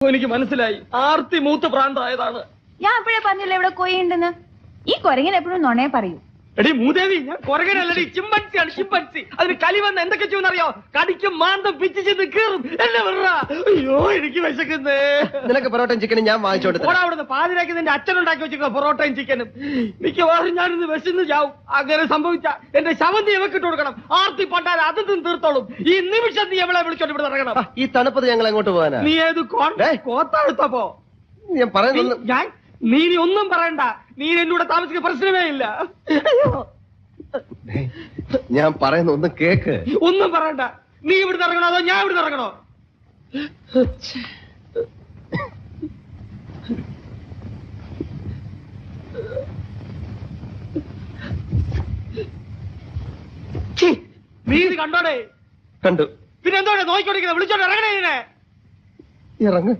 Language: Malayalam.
എനിക്ക് മനസ്സിലായി. ആർത്തി മൂത്ത് പ്രാന്തായതാണ് ഞാൻ അപ്പോഴേ പറഞ്ഞില്ല ഇവിടെ കൊയ്യുണ്ടെന്ന്? ഈ കൊരങ്ങൻ എപ്പോഴും നുണയെ പറയൂ. എടി മൂദേവി ഞാൻ കൊരങ്ങനല്ലടി ചിമ്പൻസിയാണ് ചിമ്പൻസി. അതിന് കലി വന്ന് എന്തൊക്കെ ചെയ്യുന്നറിയോ കടിക്കും മാന്തം പിച്ചു ചെന്ന് കീറും. എന്നെ അയ്യോ എനിക്ക് വിശക്കുന്നേ. നിനക്ക് പൊറോട്ടയും ചിക്കനും ഞാൻ വാങ്ങിച്ചോണ്ട് തരാം. അവിടുന്ന് പാതിരാക്കി നിന്റെ അച്ഛൻ ഉണ്ടാക്കി വെച്ചിരിക്കുന്ന പൊറോട്ടയും ചിക്കനും മിക്കവാറും ഞാനിന്ന് വിശന്ന് ചാവും. അങ്ങനെ സംഭവിച്ച എന്റെ ശവന്തി ഇവക്കിട്ട് കൊടുക്കണം. ആർത്തി പണ്ടാൽ അത് തീർത്തോളും. ഈ നിമിഷം നീ എവിടെ വിളിച്ചോണ്ട് ഇവിടെ ഇറങ്ങണം ഈ തണുപ്പത്ത് ഞങ്ങൾ എങ്ങോട്ട് പോകാനാ? നീ ഏത് കോൺ-. കോത്താഴ്ത്തപ്പോ ഞാൻ പറയുന്നത് നീ- ഞാൻ നീ ഇനി ഒന്നും പറയണ്ട. നീ എന്നൂടെ താമസിക്കുന്ന പ്രശ്നമേ ഇല്ല. അയ്യോ. ഞാൻ പറയുന്ന ഒന്ന് കേക്ക്. ഒന്നും പറയണ്ട. നീ ഇവിടുന്ന് ഇറങ്ങണോ അതോ ഞാൻ ഇവിടുന്ന് ഇറങ്ങണോ? നീ ഇത് കണ്ടോടെ? കണ്ടു. പിന്നെ എന്തോടെ നോക്കിക്കൊണ്ടിരിക്കുന്നത് വിളിച്ചോണ്ട് ഇറങ്ങണേ ഇതിനെ. ഇറങ്ങ്.